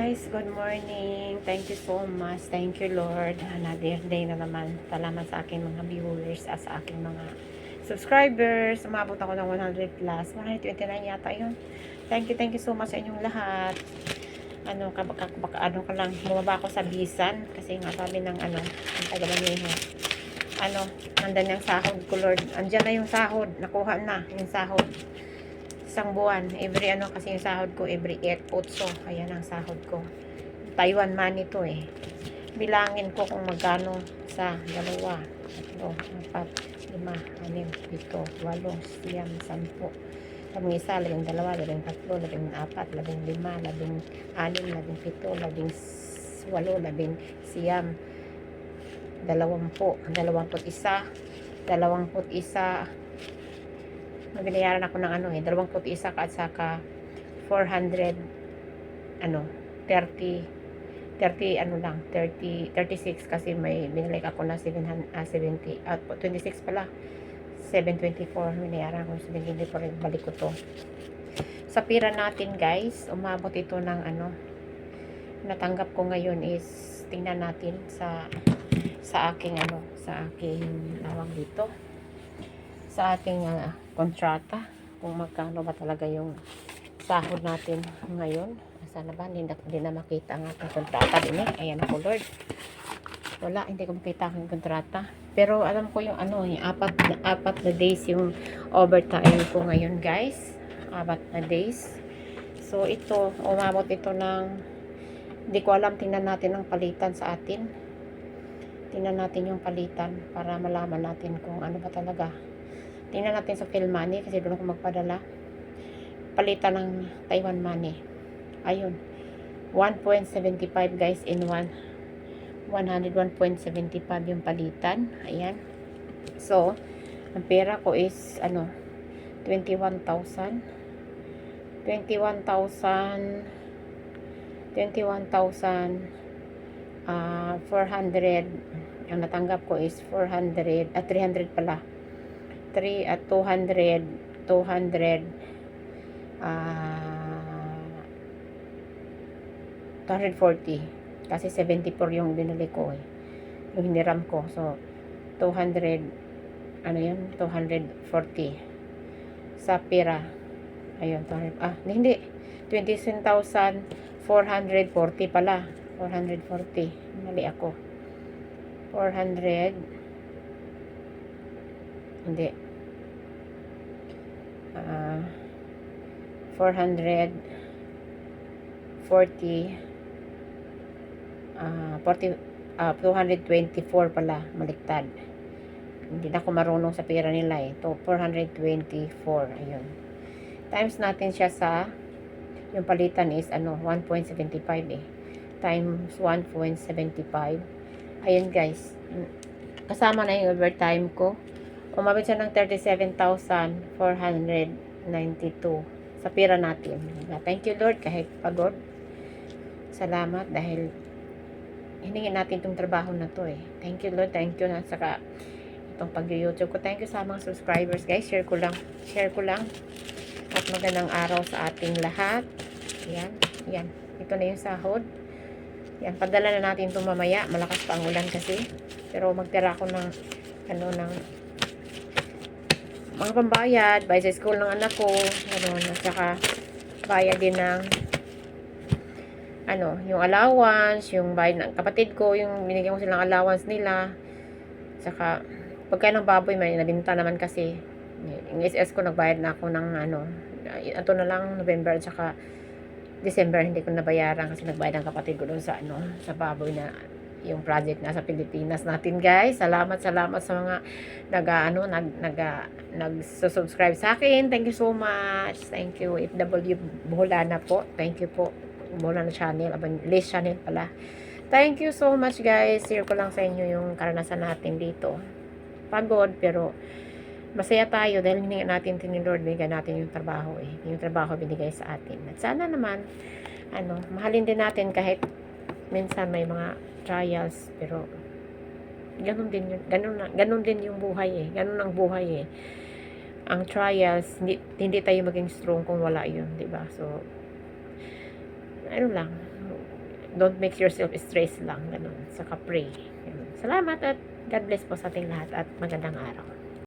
guys, good morning. Thank you so much. Thank you Lord. Another day na naman. Salamat sa aking mga viewers at sa aking mga subscribers. Umabot ako ng 100 plus. 129 yata yun. Thank you, thank you so much sa inyong lahat. Ano, kabaka, kabaka, ano ka lang, bumaba ako sa bisan. Kasi nga sabi ng ano, ang taga-maneho. Ano, nandan yung sahod ko Lord. Andyan na yung sahod. Nakuha na yung sahod isang buwan. Every ano kasi yung sahod ko, every 8, 8. Ayan ang sahod ko. Taiwan money to eh. Bilangin ko kung magkano sa dalawa, tatlo, apat, lima, anim, pito, walo, siyam, sampu. Labing isa, labing dalawa, labing tatlo, labing apat, labing lima, labing anim, labing pito, labing walo, labing siyam, dalawampu, dalawamput isa, dalawamput isa, binayaran ako ng ano eh, dalawang puti isa ka at saka 400 ano, 30 30 ano lang, 30 36 kasi may binalik ako na 700, ah, 70 at 26 pala. 724 binayaran ko 724 balik ko to. Sa pira natin guys umabot ito ng ano natanggap ko ngayon is tingnan natin sa sa aking ano sa aking tawag dito sa ating ah, kontrata kung magkano ba talaga yung sahod natin ngayon. Sana ba hindi na, hindi na makita ang ating kontrata din eh. Ayan ako Lord. Wala, hindi ko makita ang kontrata. Pero alam ko yung ano, yung apat, na- apat na days yung overtime ko ngayon guys. Apat na days. So ito, umabot ito ng hindi ko alam, tingnan natin ang palitan sa atin. Tingnan natin yung palitan para malaman natin kung ano ba talaga Tingnan natin sa Phil Money kasi doon ako magpadala. Palitan ng Taiwan Money. Ayun. 1.75 guys in 1. 101.75 yung palitan. Ayan. So, ang pera ko is ano 21,000 21,000 21,000 ah 400 ang natanggap ko is 400 at 300 pala 3 at 200 200 ah 240 kasi 74 yung binili ko eh. Yung hiniram ko. So 200 ano yun? 240 sa pira ayun 200, ah hindi 27,440 pala. 440 mali ako. 400 hindi. Ah, 440 ah 40 ah 224 pala maliktad. Hindi na ako marunong sa pera nila eh. To 424 ayun. Times natin siya sa yung palitan is ano 1.75 eh. Times 1.75. Ayun guys. Kasama na yung overtime ko umabot siya ng 37,492 sa pira natin. Thank you Lord kahit pagod. Salamat dahil hiningin natin itong trabaho na to eh. Thank you Lord, thank you na saka itong pag-youtube ko. Thank you sa mga subscribers guys. Share ko lang. Share ko lang. At magandang araw sa ating lahat. Yan. Yan. Ito na yung sahod. Yan. Padala na natin ito mamaya. Malakas pa ang ulan kasi. Pero magtira ako ng ano ng mga pambayad, bayad sa school ng anak ko, ano, at saka bayad din ng ano, yung allowance, yung bayad ng kapatid ko, yung binigyan ko silang allowance nila. Saka pagkain ng baboy, may nabinta naman kasi. Yung SS ko, nagbayad na ako ng ano, ito na lang, November, at saka December, hindi ko nabayaran kasi nagbayad ang kapatid ko doon sa ano, sa baboy na yung project na sa Pilipinas natin guys. Salamat, salamat sa mga nag ano, nag nag nag-subscribe sa akin. Thank you so much. Thank you FW Buholana po. Thank you po. Buholana channel, aban Liz channel pala. Thank you so much guys. Share ko lang sa inyo yung karanasan natin dito. Pagod pero masaya tayo dahil hininga natin tin ni Lord bigyan natin yung trabaho eh. Yung trabaho binigay sa atin. At sana naman ano, mahalin din natin kahit minsan may mga trials pero ganun din yun ganun, na, ganun din yung buhay eh ganun ang buhay eh ang trials hindi, hindi tayo maging strong kung wala yun di ba so ano lang don't make yourself stress lang. Ganun. Saka pray. Salamat at God bless po sa ating lahat at magandang araw.